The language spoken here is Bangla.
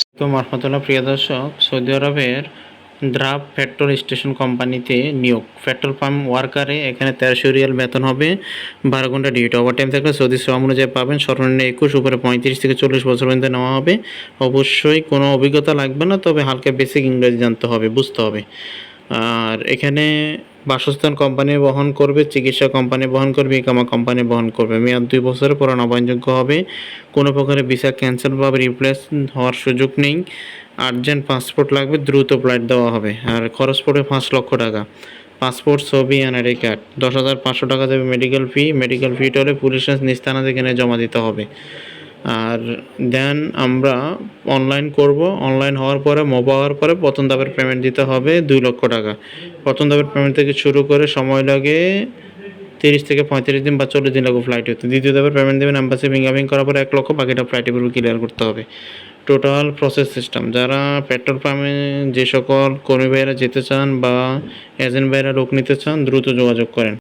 রহমতুল্লাহ প্রিয় দর্শক, সৌদি আরবের দ্রাব পেট্রোল স্টেশন কোম্পানিতে নিয়োগ। পেট্রোল পাম্প ওয়ার্কারে এখানে তেরোশো রিয়াল বেতন হবে। বারো ঘণ্টা ডিউটি। ওভার টাইম থাকলে সৌদি শ্রম অনুযায়ী পাবেন। সর্বনিম্ন একুশ, উপরে পঁয়ত্রিশ থেকে চল্লিশ বছর পর্যন্ত নেওয়া হবে। অবশ্যই কোনো অভিজ্ঞতা লাগবে না, তবে হালকা বেসিক ইংরেজি জানতে হবে, বুঝতে হবে। আর এখানে বাসস্থান কোম্পানি বহন করবে, চিকিৎসা কোম্পানি বহন করবে, ইকামা কোম্পানি বহন করবে। মেয়াদ দুই বছরের পর নবায়নযোগ্য হবে। কোনো প্রকারের ভিসা ক্যান্সেল বা রিপ্লেস হওয়ার সুযোগ নেই। আর্জেন্ট পাসপোর্ট লাগবে, দ্রুত ফ্লাইট দেওয়া হবে। আর খরচ পড়বে পাঁচ লক্ষ টাকা। পাসপোর্ট, ছবি এনআরআই কার্ড। দশ হাজার পাঁচশো টাকা দেবে মেডিকেল ফি মেডিকেল ফি হলে পুলিশ নিস্তানা এখানে জমা দিতে হবে। আর দেন আমরা অনলাইন করব। অনলাইন হওয়ার পরে মোবা হওয়ার পরে প্রথম ধাপের পেমেন্ট দিতে হবে দুই লক্ষ টাকা। প্রথম ধাপের পেমেন্ট থেকে শুরু করে সময় লাগে তিরিশ থেকে পঁয়ত্রিশ দিন বা চল্লিশ দিন লাগবে ফ্লাইট হতে। দ্বিতীয় ধাপের পেমেন্ট দেবেন অ্যাম্বাসি ফিঙ্গারিং করার পরে এক লক্ষ, বাকিটা ফ্লাইটে পুরো ক্লিয়ার করতে হবে। টোটাল প্রসেস সিস্টেম যারা পেট্রোল পাম্পে যে সকল কর্মী ভাইয়েরা যেতে চান বা এজেন্ট ভাইয়েরা লোক নিতে চান, দ্রুত যোগাযোগ করেন।